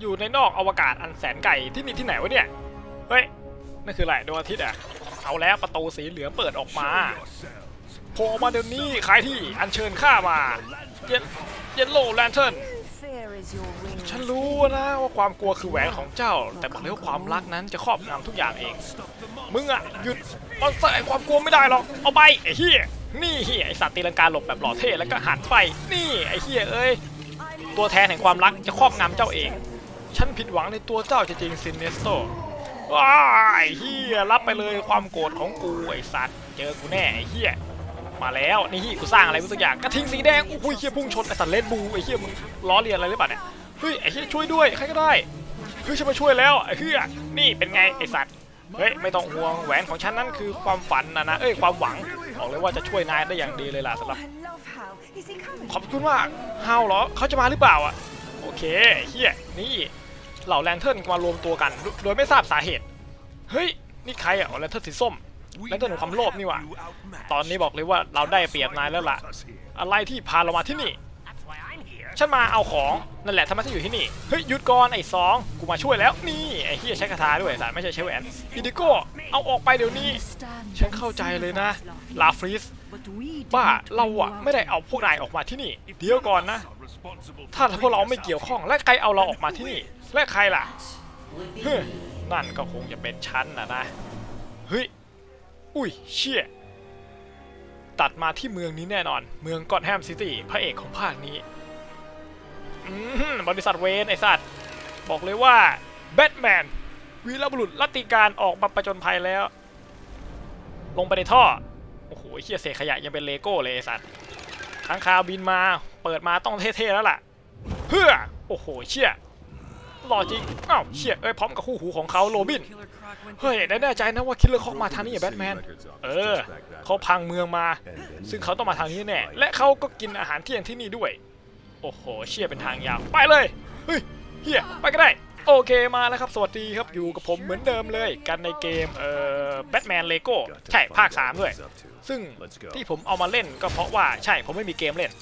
อยู่ในนอกอวกาศอันแสนไก่ที่นี่ที่ไหนวะเนี่ย เฮ้ย นั่นคืออะไรดวงอาทิตย์อะ เอาแล้วประตูสีเหลืองเปิดออกมาโผล่ออกมาเดี๋ยวนี้ใครที่อัญเชิญข้ามา เย็นเยนโลแลนเทิร์นฉันรู้นะว่าความกลัวคือแหวนของเจ้า แต่บอกเลยว่าความรักนั้นจะครอบงำทุกอย่างเอง มึงอะหยุดมอนสเตอร์แห่ความกลัวไม่ได้หรอก เอาไปไอ้เหี้ยนี่เหี้ยไอสัตว์ตีลังกาหลบแบบหล่อเท่แล้วก็หันไป นี่ไอ้เหี้ยเอ้ย ตัวแทนแห่งความรักจะครอบงำเจ้าเอง ฉันผิดหวังในตัวเจ้าจริงๆซินเนสโตว้าไอ้เหี้ยรับไปเลยความโกรธของกูไอ้สัตว์เจอกูแน่ไอ้เหี้ยมาแล้วนี่กูสร้างอะไรกูสักอย่างกระทิงสีแดงอุ้ยเฮียพุ่งชนไอ้สัตว์เลนบูไอ้เฮียมึงล้อเลียนอะไรหรือเปล่าเนี่ยเฮ้ยไอ้เฮียช่วยด้วยใครก็ได้เฮ้ยฉันมาช่วยแล้วไอ้เฮียนี่เป็นไงไอ้สัตว์เฮ้ยไม่ต้องห่วงแหวนของฉันนั้นคือความฝันนะนะเอ้ยความหวังบอกเลยว่าจะช่วยนายได้อย่างดีเลยล่ะสำหรับขอบคุณมากฮาวเหรอเขาจะมาหรือเปล่าอะโอเคเฮียนี่ เหล่าแลนเทิร์นมารวมตัวกัน โดยไม่ทราบสาเหตุ เฮ้ย นี่ใครอะแลนเทิร์นสีส้มแลนเทิร์นของความโลภนี่หว่า ตอนนี้บอกเลยว่าเราได้เปรียบนายแล้วล่ะ อะไรที่พาเรามาที่นี่ ฉันมาเอาของ นั่นแหละทำไมฉันอยู่ที่นี่ เฮ้ยหยุดก่อนไอ้สองกูมาช่วยแล้ว นี่ไอ้เฮียใช้คาถาด้วยสารไม่ใช่ใช้แหวนอิดิโก้เอาออกไปเดี๋ยวนี้ ฉันเข้าใจเลยนะ ลาฟริส But we บ้าเราอะไม่ได้เอาพวกนายออกมาที่นี่ เดี๋ยวก่อนนะ ถ้าพวกเราไม่เกี่ยวข้องและใครเอาเราออกมาที่นี่ และใครล่ะนั่นก็คงจะเป็นฉันนะนะ เฮ้ย อุ้ยเชี่ย ตัดมาที่เมืองนี้แน่นอน เมืองกอตแฮมซิตี้ พระเอกของภาคนี้อืมบริษัทเวนไอสัตว์ บอกเลยว่าแบทแมนวีรบุรุษลัติการออกมาประจนภัยแล้ว ลงไปในท่อ โอ้โหเฮียเศษขยะยังเป็นเลโก้เลยไอสัตว์ค้างคาวบินมา เปิดมาต้องเท่ๆแล้วล่ะเพื่อโอ้โหเชี่ย หล่อจริง อ้าวเชี่ยเอ้ยพร้อมกับคู่หูของเขาโรบิน เฮ้ยได้แน่ใจนะว่าคิลเลอร์คอกมาทางนี้อะแบทแมน เออ เขาพังเมืองมา ซึ่งเขาต้องมาทางนี้แน่ และเขาก็กินอาหารเที่ยงที่นี่ด้วย โอ้โห เชี่ยเป็นทางยาว ไปเลย เฮ้ยเฮียไปก็ได้ โอเคมาแล้วครับ สวัสดีครับ อยู่กับผมเหมือนเดิมเลย กันในเกม เอ่อ แบทแมนเลโก้ ใช่ ภาค 3 ด้วย ซึ่งที่ผมเอามาเล่นก็เพราะว่า ใช่ ผมไม่มีเกมเล่น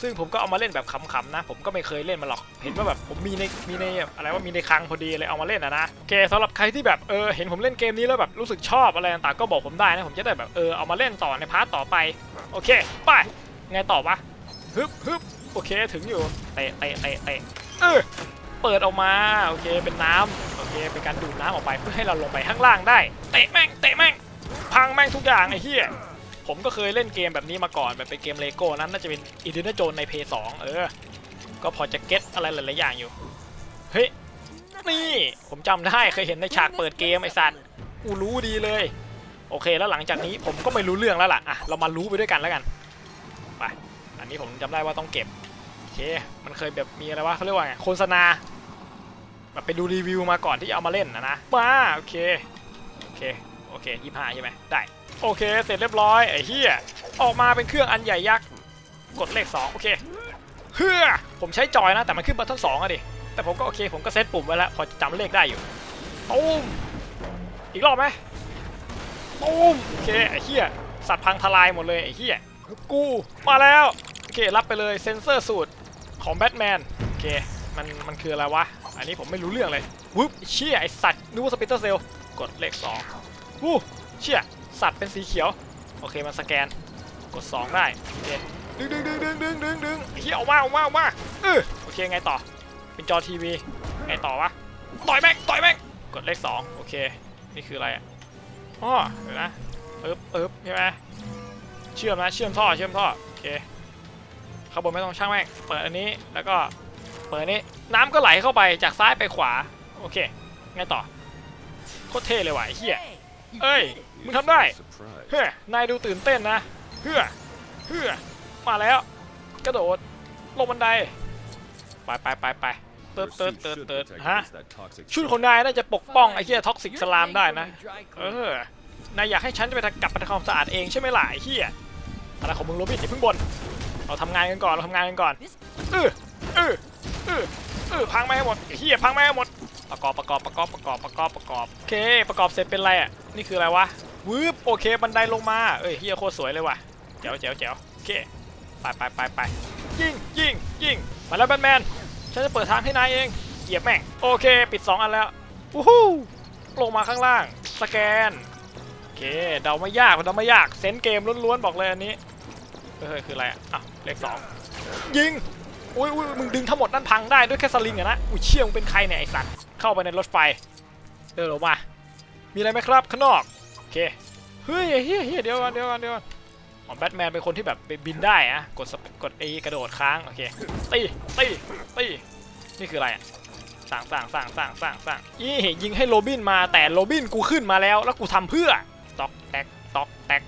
ซึ่งผมก็เอามาเล่นแบบขำๆนะ ผมก็ไม่เคยเล่นมาหรอก เห็นว่าแบบผมมีในมีในอะไรว่ามีในคลังพอดีเลยเอามาเล่นนะนะโอเคสำหรับใครที่แบบเออเห็นผมเล่นเกมนี้แล้วแบบรู้สึกชอบอะไรต่างๆก็บอกผมได้นะ ผมจะได้แบบเออเอามาเล่นต่อในพาร์ทต่อไปโอเคไปไงต่อวะฮึบฮึบโอเคถึงอยู่เตะเตะเตะเตะเออเปิดออกมาโอเคเป็นน้ำโอเคเป็นการดูดน้ำออกไปเพื่อให้เราลงไปข้างล่างได้ เตะแม่งเตะแม่งพังแม่งทุกอย่างไอ้เหี้ย ผมก็เคยเล่นเกมแบบนี้มาก่อนแบบเป็นเกมเลโก้นั้นน่าจะเป็นอินเด n โจนในเพย์สเออ ก็พอจะเก็ตอะไรหลายๆอย่างอยู่ เฮ้ย นี่ผมจำได้เคยเห็นในฉากเปิดเกมไอสัตว์กูรู้ดีเลย โอเคแล้วหลังจากนี้ผมก็ไม่รู้เรื่องแล้วล่ะอะเรามารู้ไปด้วยกันแล้วกันไปอันนี้ผมจำได้ว่าต้องเก็บโอเคมันเคยแบบมีอะไรวะเขาเรียกว่าไงโฆษณาแบบไปดูรีวิวมาก่อนที่จะเอามาเล่นนะนะมาโอเคโอเคโอเคยี่ห้าใช่ไหมได้ โอเค เสร็จเรียบร้อยไอ้เฮียออกมาเป็นเครื่องอันใหญ่ยักษ์กดเลข 2 โอเคเฮือผมใช้จอยนะ แต่มันขึ้นบัตเทิลสองอะดิ แต่ผมก็โอเค ผมก็เซตปุ่มไว้แล้ว พอจำเลขได้อยู่ตูมอีกรอบไหมตูมโอเคไอ้เฮียสัตว์พังทลายหมดเลยไอ้เฮียกูมาแล้ว โอเค รับไปเลยเซนเซอร์สูตรของแบทแมนโอเคมันมันคืออะไรวะ อันนี้ผมไม่รู้เรื่องเลยวึบเชี่ยไอสัตว์นึกว่าสปิเตอร์เซลกดเลขสองวู้เชี่ย สัตว์เป็นสีเขียว โอเคมันสแกน กด 2 ได้ โอเค ดึงดึงดึงดึงดึงดึงดึงเฮียออกมาออกมาออกมาเออโอเคไงต่อ เป็นจอทีวี ไงต่อวะ ต่อยแม่ง ต่อยแม่ง กดเลข 2 โอเค นี่คืออะไรอะอ๋อเดี๋ยวนะปึ๊บปึ๊บใช่ไหมเชื่อมนะเชื่อมท่อเชื่อมท่อ โอเคข้างบนไม่ต้องช่างแม่ง เปิดอันนี้แล้วก็เปิดนี้น้ำก็ไหลเข้าไปจากซ้ายไปขวา โอเคไงต่อโคตรเท่เลยว่ะเฮีย เอ้ย มึงทำได้เฮ้ยนายดูตื่นเต้นนะเฮ้อเฮ้อมาแล้ว กระโดด ลงบันได ไปไปไปไปเติร์ดเติร์ดเติร์ดเติร์ดฮะ ชุดของนายน่าจะปกป้องไอ้เหี้ยท็อกซิกสลามได้นะ เออ นายอยากให้ฉันไปทำกลับไปทำความสะอาดเองใช่ไหมล่ะไอ้เหี้ยอะไรของมึงโรบินอย่าเพิ่งบ่นเราทำงานกันก่อน เราทำงานกันก่อนเออเออเออเออพังไม่ให้หมดไอ้เหี้ยพังไม่ให้หมด ประกอบประกอบประกอบประกอบประกอบประกอบโอเคประกอบเสร็จเป็นไรอะนี่คืออะไรวะวืบโอเคบันไดลงมาเอ้ยเฮียโคตรสวยเลยว่ะแจ๋วแจ๋วแจ๋วโอเคไปไปไปไปยิงยิงยิงมาแล้วแบทแมนฉันจะเปิดทางให้นายเองเหยียบแม่งโอเค ปิด 2 อันแล้ววู้ฮู้ลงมาข้างล่าง สแกนโอเคเดาไม่ยากเดาไม่ยากเซนเกมล้วนๆบอกเลยอันนี้เฮ้ยคืออะไรอะอะเลขสองยิง อุ้ยอุ้ยมึงดึงทั้งหมดนั่นพังได้ด้วยแค่สลิงอะนะอุ้ยเชี่ยมึงเป็นใครเนี่ยไอสัตว์เข้าไปในรถไฟเดินออกมา มีอะไรไหมครับข้างนอกโอเคเฮ้ยเฮ้ยเฮ้ยเดี๋ยวก่อนเดี๋ยวก่อนเดี๋ยวก่อนอ๋อแบทแมนเป็นคนที่แบบบินได้อะกดกดเอกระโดดค้างโอเคตีตีตีนี่คืออะไรอะสั่งสั่งสั่งสั่งสั่งสั่งยี่ยิงให้โรบินมาแต่โรบินกูขึ้นมาแล้ว แล้วกูทำเพื่อตอกแตกตอกแตก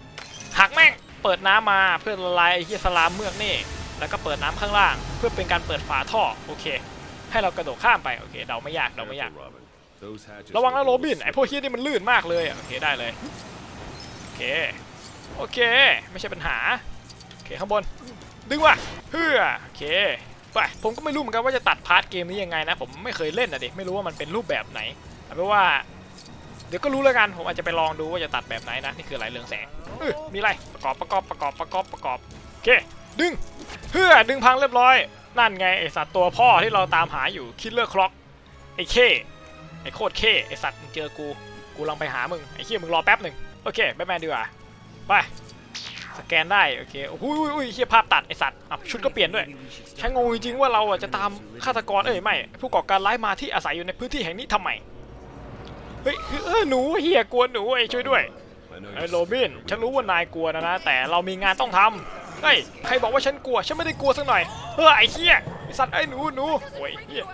หักแม่งเปิดน้ำมาเพื่อละลายไอ้เฮียสลามเมือกนี่ แล้วก็เปิดน้ำข้างล่าง เพื่อเป็นการเปิดฝาท่อโอเค ให้เรากระโดดข้ามไปโอเคเดาไม่ยากเดาไม่ยาก ระวังนะโรบินไอพวกเฮียนี่มันลื่นมากเลยโอเคได้เลยโอเคโอเค ไม่ใช่ปัญหาโอเคข้างบนดึงว่ะเฮือโอเคไปผมก็ไม่รู้เหมือนกันว่าจะตัดพาร์ทเกมนี้ยังไงนะ ผมไม่เคยเล่นนะดิไม่รู้ว่ามันเป็นรูปแบบไหนเอาเป็นว่า เดี๋ยวก็รู้แล้วกันผมอาจจะไปลองดูว่าจะตัดแบบไหนนะนี่คืออะไรเรืองแสงเออมีอะไรประกอบประกอบประกอบประกอบประกอบโอเค ดึงเฮื่อดึงพังเรียบร้อย นั่นไงไอสัตว์ตัวพ่อที่เราตามหาอยู่คิลเลอร์คล็อกไอเคไอโคตรเคไอสัตว์มึงเจอกูกูลังไปหามึงไอเคียมึงรอแป๊บหนึ่งโอเคแบทแมนดีกว่าไปสแกนได้โอเคโอ้โหอุ้ยเฮียภาพตัดไอสัตว์ชุดก็เปลี่ยนด้วยฉันงงจริงๆว่าเราอะจะตามฆาตกรเอ้ยไม่ผู้ก่อการร้ายมาที่อาศัยอยู่ในพื้นที่แห่งนี้ทำไมเฮ้ยเออหนูเฮียกลัวหนูไอช่วยด้วยไอโรบินฉันรู้ว่านายกลัวนะนะแต่เรามีงานต้องทำ เฮ้ยใครบอกว่าฉันกลัว ฉันไม่ได้กลัวสักหน่อย เฮ้ยไอ้เฮี้ยไอ้สัตว์ไอ้หนูหนูโอ้ยเฮี้ย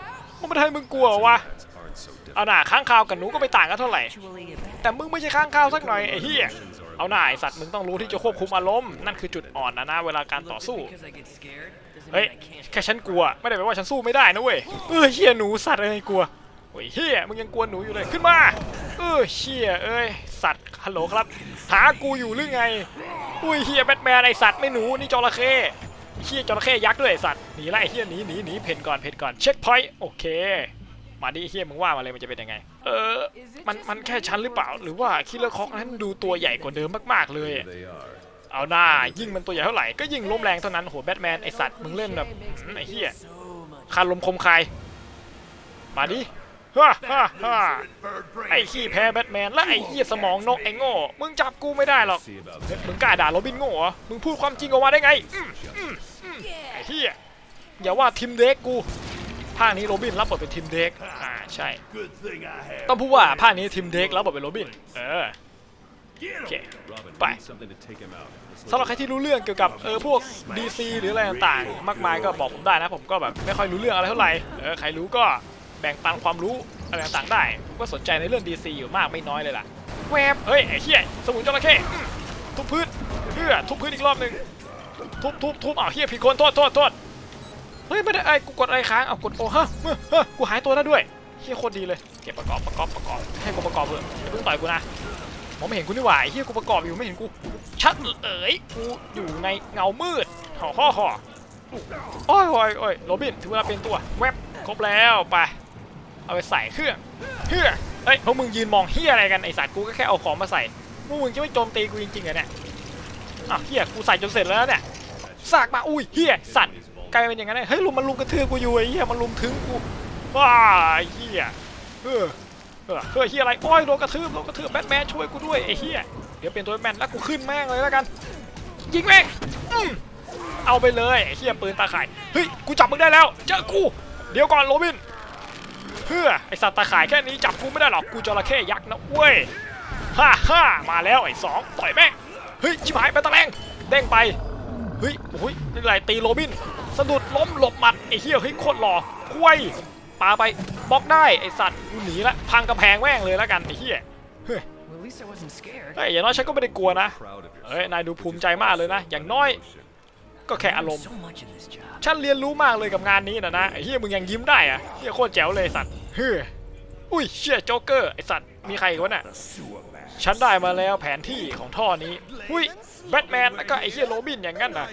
มันไม่ได้มึงกลัวเหรอวะเอาหน่าค้างคาวกับหนูก็ไม่ต่างกันเท่าไหร่ แต่มึงไม่ใช่ค้างคาวสักหน่อยไอ้เฮี้ยเอาหน่าไอ้สัตว์มึงต้องรู้ที่จะควบคุมอารมณ์นั่นคือจุดอ่อนนะนะเวลาการต่อสู้เฮ้ยแค่ฉันกลัวไม่ได้แปลว่าฉันสู้ไม่ได้นะเว้ยเออเฮี้ยหนูสัตว์เอ้ยกลัวโอ้ยเฮียมึงยังกลัวหนูอยู่เลยขึ้นมาเออเฮียเอ้ยสัตว์ฮัลโหลครับหากูอยู่หรือไง อุ้ยเฮียแบทแมนไอสัตว์ไม่หนูนี่จระเข้เฮียจระเข้ยักษ์ด้วยไอสัตว์หนีไล่เฮียหนีหนีหนีเพนก่อนเพนก่อนเช็คพอยต์โอเคมาดิเฮียมึงว่ามาเลยมันจะเป็นยังไง เออมันมันแค่ชั้นหรือเปล่า หรือว่าคิลเลอร์คอกนั้นดูตัวใหญ่กว่าเดิมมากๆเลยเอาหน้ายิ่งมันตัวใหญ่เท่าไหร่ก็ยิ่งล้มแรงเท่านั้นโหแบทแมนไอสัตว์มึงเล่นแบบไอเฮียคารลมคมคายมาดิ ฮ่าฮ่าฮ่าไอ้ขี้แพ้แบทแมนและไอเฮียสมองนกไอโง่ มึงจับกูไม่ได้หรอก มึงกล้าด่าโรบินโง่เหรอ มึงพูดความจริงออกมาได้ไงอืมอืมอืมไอเฮียอย่าว่าทีมเด็กกูภาคนี้โรบินรับบทเป็นทีมเด็กอ่าใช่ ต้องพูดว่าภาคนี้ทีมเด็กรับบทเป็นโรบิน เออโอเคไปสำหรับใครที่รู้เรื่องเกี่ยวกับเออพวก DC หรืออะไรต่างๆ มากมายก็บอกผมได้นะ ผมก็แบบไม่ค่อยรู้เรื่องอะไรเท่าไหร่เออใครรู้ก็ แบ่งปันความรู้อะไรต่างๆได้ผมก็สนใจในเรื่อง DC อยู่มากไม่น้อยเลยล่ะแวบเฮ้ยไอ้เหี้ยสมุนจระเข้อืมทุบพื้นเพื่อทุบพื้นอีกรอบหนึ่งทุบทุบทุบอ้าวเหี้ยผิดคนโทษโทษโทษเฮ้ยไม่ได้ไอ้กูกดอะไรค้างเอากดโอ้ฮะเฮ้ยเฮ้ยกูหายตัวแล้วด้วยเหี้ยโคตรดีเลยเก็บประกอบประกอบประกอบให้กูประกอบเถอะอย่าเพิ่งต่อยกูนะมองไม่เห็นกูนี่หว่าไอ้เฮียกูประกอบอยู่ไม่เห็นกูชัดเอ๋ยกูอยู่ในเงามืดห่อห่อห่อโอ้ยโอ้ยโอ้ยโรบินถึงเวลาเป็นตัวแวบครบแล้วไป เอาไปใส่เครื่องเฮือเฮ้ยพวกมึงยืนมองเฮียอะไรกันไอสัตว์กูก็แค่เอาของมาใส่พวกมึงจะไม่โจมตีกูจริงๆเหรอเนี่ยอะเฮียกูใส่จนเสร็จแล้วเนี่ยสากมาอุ้ยเฮียสัตว์กลายเป็นอย่างนั้นเลยเฮ้ยลุมมันลุมกระทืบกูอยู่ไอ้เฮียมันลุมถึงกูว้าเฮียเออเออเฮ้ยเฮียอะไรโอ้ยโดนกระทืบโดนกระทืบแบทแมนช่วยกูด้วยไอ้เฮียเดี๋ยวเป็นตัวแบทแมนแล้วกูขึ้นแม่งเลยแล้วกันยิงแม่งเอาไปเลยไอ้เฮียปืนตาข่ายเฮ้ยกูจับมึงได้แล้ว เจอกู เดี๋ยวก่อนโรบิน เพื่อไอสัตว์ตาข่ายแค่นี้จับกูไม่ได้หรอกกูจระเข้ยักษ์นะเว้ยฮ่าฮ่ามาแล้วไอ้สองต่อยแม่งเฮ้ยชิบหายไปตะแรงเด้งไปเฮ้ยโอ้ยนี่ไรตีโรบินสะดุดล้มหลบหมัดไอ้เฮียเฮ้ยโคตรหล่อคุยปาไปบล็อกได้ไอ้สัตว์กูหนีละพังกำแพงแม่งเลยแล้วกันไอ้เฮียเฮ้ย Well, at least I wasn't scared. เฮ้ยอย่างน้อยฉันก็ไม่ได้กลัวนะเฮ้ยนายดูภูมิใจมากเลยนะ อย่างน้อย ก็แค่อารมณ์ So much in this job. ฉันเรียนรู้มากเลยกับงานนี้นะนะไอ้เฮียมึงยังยิ้มได้อะเฮียโคตรแจ๋วเลยไอ้สัตว์เฮ้ยอุ้ยเชี่ยโจ๊กเกอร์ไอ้สัตว์มีใครอีกวะเนี่ยฉันได้มาแล้วแผนที่ของท่อนี้อุ้ยแบทแมนแล้วก็ไอ้เฮียโรบินอย่างนั้นนะ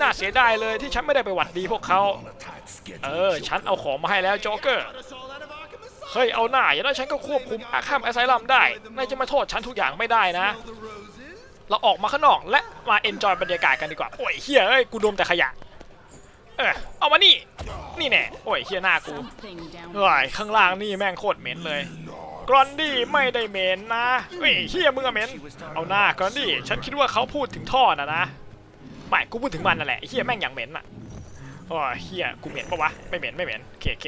น่าเสียดายเลยที่ฉันไม่ได้ไปหวัดดีพวกเขาเออฉันเอาของมาให้แล้วโจ๊กเกอร์เฮ้ยเอาหน้าอย่างนั้นฉันก็ควบคุมอาคามไอไซลัมได้นายจะมาโทษฉันทุกอย่างไม่ได้นะ เราออกมาข้างนอกและมาเอนจอยบรรยากาศกันดีกว่า โอ้ยเฮียเอ้ย กูดมแต่ขยะ เออเอามานี่ นี่แน่โอ้ยเฮียหน้ากูเฮ้ยข้างล่างนี่แม่งโคตรเหม็นเลย กรอนดี้ไม่ได้เหม็นนะเฮ้ยเฮียมึงอะเหม็น เอาหน้ากรอนดี้ฉันคิดว่าเขาพูดถึงท่อนะนะ ไม่กูพูดถึงมันนั่นแหละเฮียแม่งอย่างเหม็นอะโอ้ยเฮียกูเหม็นปะวะ ไม่เหม็นไม่เหม็นโอเคโอเค